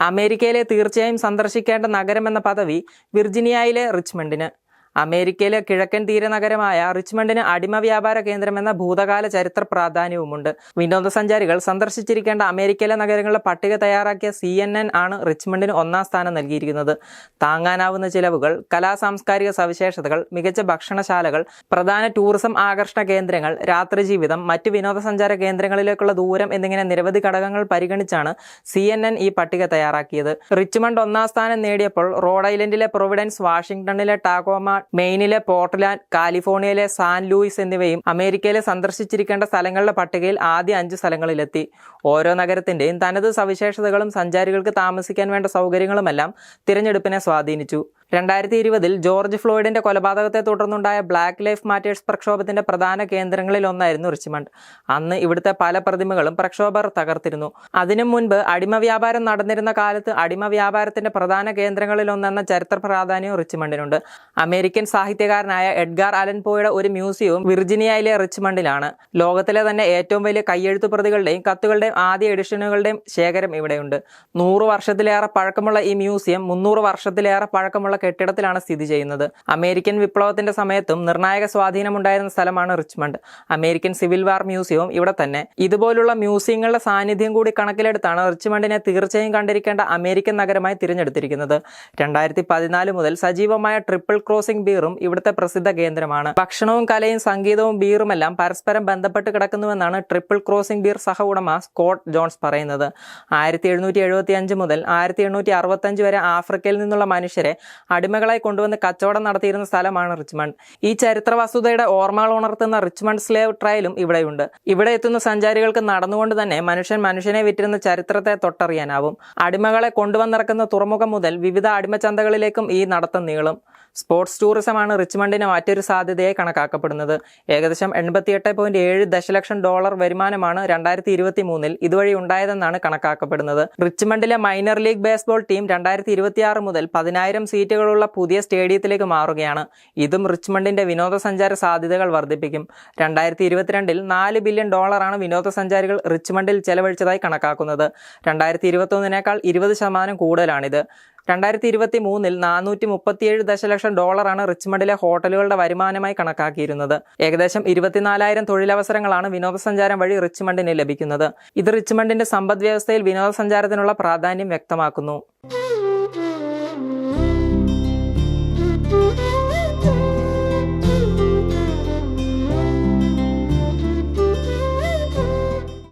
അമേരിക്കയിലെ തീർച്ചയായും സന്ദർശിക്കേണ്ട നഗരമെന്ന പദവി വിർജിനിയയിലെ റിച്ച്മണ്ടിന്. അമേരിക്കയിലെ കിഴക്കൻ തീരനഗരമായ റിച്ച്മണ്ടിന് അടിമ വ്യാപാര കേന്ദ്രമെന്ന ഭൂതകാല ചരിത്ര പ്രാധാന്യവുമുണ്ട്. വിനോദസഞ്ചാരികൾ സന്ദർശിച്ചിരിക്കേണ്ട അമേരിക്കയിലെ നഗരങ്ങളുടെ പട്ടിക തയ്യാറാക്കിയ സി എൻ എൻ ആണ് റിച്ച്മണ്ടിന് ഒന്നാം സ്ഥാനം നൽകിയിരിക്കുന്നത്. താങ്ങാനാവുന്ന ചിലവുകൾ കലാ സാംസ്കാരിക സവിശേഷതകൾ മികച്ച ഭക്ഷണശാലകൾ പ്രധാന ടൂറിസം ആകർഷണ കേന്ദ്രങ്ങൾ രാത്രി ജീവിതം മറ്റ് വിനോദസഞ്ചാര കേന്ദ്രങ്ങളിലേക്കുള്ള ദൂരം എന്നിങ്ങനെ നിരവധി ഘടകങ്ങൾ പരിഗണിച്ചാണ് സി എൻ എൻ ഈ പട്ടിക തയ്യാറാക്കിയത്. റിച്ച്മണ്ട് ഒന്നാം സ്ഥാനം നേടിയപ്പോൾ റോഡ് ഐലൻഡിലെ പ്രൊവിഡൻസ് വാഷിംഗ്ടണിലെ ടാക്കോമ മെയിനിലെ പോർട്ട്ലാൻഡ് കാലിഫോർണിയയിലെ സാൻ ലൂയിസ് എന്നിവയും അമേരിക്കയിലെ സന്ദർശിച്ചിരിക്കേണ്ട സ്ഥലങ്ങളുടെ പട്ടികയിൽ ആദ്യ അഞ്ച് സ്ഥലങ്ങളിലെത്തി. ഓരോ നഗരത്തിന്റെയും തനത് സവിശേഷതകളും സഞ്ചാരികൾക്ക് താമസിക്കാൻ വേണ്ട സൗകര്യങ്ങളുമെല്ലാം തിരഞ്ഞെടുപ്പിനെ സ്വാധീനിച്ചു. രണ്ടായിരത്തി ഇരുപതിൽ ജോർജ് ഫ്ലോയിഡിന്റെ കൊലപാതകത്തെ തുടർന്നുണ്ടായ ബ്ലാക്ക് ലൈഫ് മാറ്റേഴ്സ് പ്രക്ഷോഭത്തിന്റെ പ്രധാന കേന്ദ്രങ്ങളിൽ ഒന്നായിരുന്നു റിച്ച്മണ്ട്. അന്ന് ഇവിടുത്തെ പല പ്രതിമകളും പ്രക്ഷോഭർ തകർത്തിരുന്നു. അതിനു മുൻപ് അടിമ വ്യാപാരം നടന്നിരുന്ന കാലത്ത് അടിമ വ്യാപാരത്തിന്റെ പ്രധാന കേന്ദ്രങ്ങളിൽ ഒന്നെന്ന ചരിത്ര പ്രാധാന്യവും റിച്ച്മണ്ടിനുണ്ട്. അമേരിക്കൻ സാഹിത്യകാരനായ എഡ്ഗാർ അലൻ പോയുടെ ഒരു മ്യൂസിയവും വിർജിനിയയിലെ റിച്ച്മണ്ടിലാണ്. ലോകത്തിലെ തന്നെ ഏറ്റവും വലിയ കയ്യെഴുത്തു പ്രതികളുടെയും കത്തുകളുടെയും ആദ്യ എഡിഷനുകളുടെയും ശേഖരം ഇവിടെയുണ്ട്. നൂറ് വർഷത്തിലേറെ പഴക്കമുള്ള ഈ മ്യൂസിയം മുന്നൂറ് വർഷത്തിലേറെ പഴക്കമുള്ള കെട്ടിടത്തിലാണ് സ്ഥിതി ചെയ്യുന്നത്. അമേരിക്കൻ വിപ്ലവത്തിന്റെ സമയത്തും നിർണായക സ്വാധീനമുണ്ടായിരുന്ന സ്ഥലമാണ് റിച്ച്മണ്ട്. അമേരിക്കൻ സിവിൽ വാർ മ്യൂസിയവും ഇവിടെ തന്നെ. ഇതുപോലുള്ള മ്യൂസിയങ്ങളുടെ സാന്നിധ്യം കൂടി കണക്കിലെടുത്താണ് റിച്ച്മണ്ടിനെ തീർച്ചയായും കണ്ടിരിക്കേണ്ട അമേരിക്കൻ നഗരമായി തിരഞ്ഞെടുത്തിരിക്കുന്നത്. രണ്ടായിരത്തി പതിനാല് മുതൽ സജീവമായ ട്രിപ്പിൾ ക്രോസിംഗ് ബീറും ഇവിടുത്തെ പ്രസിദ്ധ കേന്ദ്രമാണ്. ഭക്ഷണവും കലയും സംഗീതവും ബീറുമെല്ലാം പരസ്പരം ബന്ധപ്പെട്ട് കിടക്കുന്നുവെന്നാണ് ട്രിപ്പിൾ ക്രോസിംഗ് ബീർ സഹ ഉടമ സ്കോട്ട് ജോൺസ് പറയുന്നത്. ആയിരത്തി എഴുന്നൂറ്റി എഴുപത്തി അഞ്ച് മുതൽ ആയിരത്തി എണ്ണൂറ്റി അറുപത്തഞ്ച് വരെ ആഫ്രിക്കയിൽ നിന്നുള്ള മനുഷ്യരെ അടിമകളായി കൊണ്ടുവന്ന് കച്ചവടം നടത്തിയിരുന്ന സ്ഥലമാണ് റിച്ച്മണ്ട്. ഈ ചരിത്ര വസ്തുതയുടെ ഓർമ്മകൾ ഉണർത്തുന്ന റിച്ച്മണ്ട് സ്ലേവ് ട്രയലും ഇവിടെയുണ്ട്. ഇവിടെ എത്തുന്ന സഞ്ചാരികൾക്ക് നടന്നുകൊണ്ട് തന്നെ മനുഷ്യൻ മനുഷ്യനെ വിറ്റിരുന്ന ചരിത്രത്തെ തൊട്ടറിയാനാവും. അടിമകളെ കൊണ്ടുവന്നിറക്കുന്ന തുറമുഖം മുതൽ വിവിധ അടിമച്ചന്തകളിലേക്കും ഈ നടത്തം നീളും. സ്പോർട്സ് ടൂറിസമാണ് റിച്ച്മണ്ടിന് മറ്റൊരു സാധ്യതയായി കണക്കാക്കപ്പെടുന്നത്. ഏകദേശം എൺപത്തിയെട്ട് പോയിന്റ് ഏഴ് ദശലക്ഷം ഡോളർ വരുമാനമാണ് രണ്ടായിരത്തി ഇരുപത്തി മൂന്നിൽ ഇതുവഴി ഉണ്ടായതെന്നാണ് കണക്കാക്കപ്പെടുന്നത്. റിച്ച്മണ്ടിലെ മൈനർ ലീഗ് ബേസ്ബോൾ ടീം രണ്ടായിരത്തി ഇരുപത്തിയാറ് മുതൽ പതിനായിരം സീറ്റുകളുള്ള പുതിയ സ്റ്റേഡിയത്തിലേക്ക് മാറുകയാണ്. ഇതും റിച്ച്മണ്ടിന്റെ വിനോദസഞ്ചാര സാധ്യതകൾ വർദ്ധിപ്പിക്കും. രണ്ടായിരത്തി ഇരുപത്തിരണ്ടിൽ നാല് ബില്യൺ ഡോളറാണ് വിനോദസഞ്ചാരികൾ റിച്ച്മണ്ടിൽ ചെലവഴിച്ചതായി കണക്കാക്കുന്നത്. രണ്ടായിരത്തി ഇരുപത്തൊന്നിനേക്കാൾ ഇരുപത് ശതമാനം കൂടുതലാണിത്. രണ്ടായിരത്തി ഇരുപത്തി മൂന്നിൽ നാനൂറ്റി മുപ്പത്തിയേഴ് ദശലക്ഷം ഡോളറാണ് റിച്ച്മണ്ടിലെ ഹോട്ടലുകളുടെ വരുമാനമായി കണക്കാക്കിയിരുന്നത്. ഏകദേശം ഇരുപത്തിനാലായിരം തൊഴിലവസരങ്ങളാണ് വിനോദസഞ്ചാരം വഴി റിച്ച്മണ്ടിന് ലഭിക്കുന്നത്. ഇത് റിച്ച്മണ്ടിന്റെ സമ്പദ് വ്യവസ്ഥയിൽ വിനോദസഞ്ചാരത്തിനുള്ള പ്രാധാന്യം വ്യക്തമാക്കുന്നു.